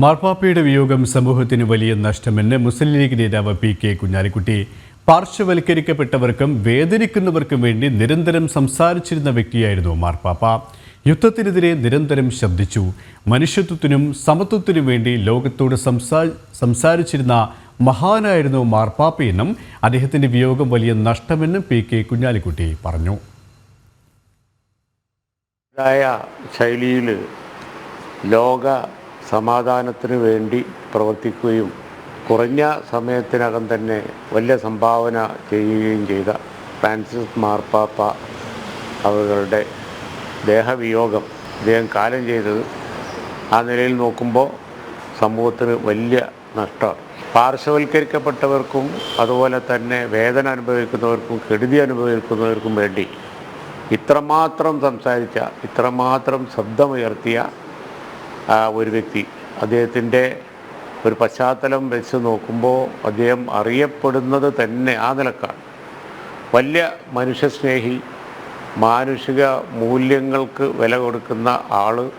മാർപ്പാപ്പയുടെ വിയോഗം സമൂഹത്തിന് വലിയ നഷ്ടമെന്ന് മുസ്ലിം ലീഗ് നേതാവ് പി കെ കുഞ്ഞാലിക്കുട്ടി. പാർശ്വവൽക്കരിക്കപ്പെട്ടവർക്കും വേദനിക്കുന്നവർക്കും വേണ്ടി നിരന്തരം സംസാരിച്ചിരുന്ന വ്യക്തിയായിരുന്നു മാർപ്പാപ്പ. യുദ്ധത്തിനെതിരെ നിരന്തരം ശബ്ദിച്ചു. മനുഷ്യത്വത്തിനും സമത്വത്തിനും വേണ്ടി ലോകത്തോട് സംസാ സംസാരിച്ചിരുന്ന മഹാനായിരുന്നു മാർപ്പാപ്പയെന്നും അദ്ദേഹത്തിന്റെ വിയോഗം വലിയ നഷ്ടമെന്നും പി കെ കുഞ്ഞാലിക്കുട്ടി പറഞ്ഞു. ശൈലിയിൽ ലോക സമാധാനത്തിന് വേണ്ടി പ്രവർത്തിക്കുകയും കുറഞ്ഞ സമയത്തിനകം തന്നെ വലിയ സംഭാവന ചെയ്യുകയും ചെയ്ത ഫ്രാൻസിസ് മാർപ്പാപ്പ അവരുടെ ദേഹവിയോഗം അദ്ദേഹം കാലം ചെയ്തത് ആ നിലയിൽ നോക്കുമ്പോൾ സമൂഹത്തിന് വലിയ നഷ്ടമാണ്. പാർശ്വവൽക്കരിക്കപ്പെട്ടവർക്കും അതുപോലെ തന്നെ വേദന അനുഭവിക്കുന്നവർക്കും കെടുതി അനുഭവിക്കുന്നവർക്കും വേണ്ടി ഇത്രമാത്രം സംസാരിച്ച ഇത്രമാത്രം ശബ്ദമുയർത്തിയ ഒരു വ്യക്തി അദ്ദേഹത്തിന്റെ ഒരു പശ്ചാത്തലം വെച്ച് നോക്കുമ്പോൾ അദ്ദേഹം അറിയപ്പെടുന്നത് തന്നെ ആ നിലക്കാണ്. വലിയ മനുഷ്യസ്നേഹി മാനുഷിക മൂല്യങ്ങൾക്ക് വില കൊടുക്കുന്ന ആൾ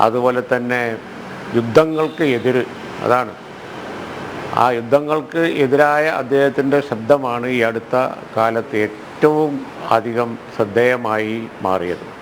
അതുപോലെ തന്നെ യുദ്ധങ്ങൾക്ക് എതിര്. അതാണ്. ആ യുദ്ധങ്ങൾക്ക് എതിരായ അദ്ദേഹത്തിന്റെ ശബ്ദമാണ് ഈ അടുത്ത കാലത്ത് ഏറ്റവും അധികം ശ്രദ്ധേയമായി മാറിയത്.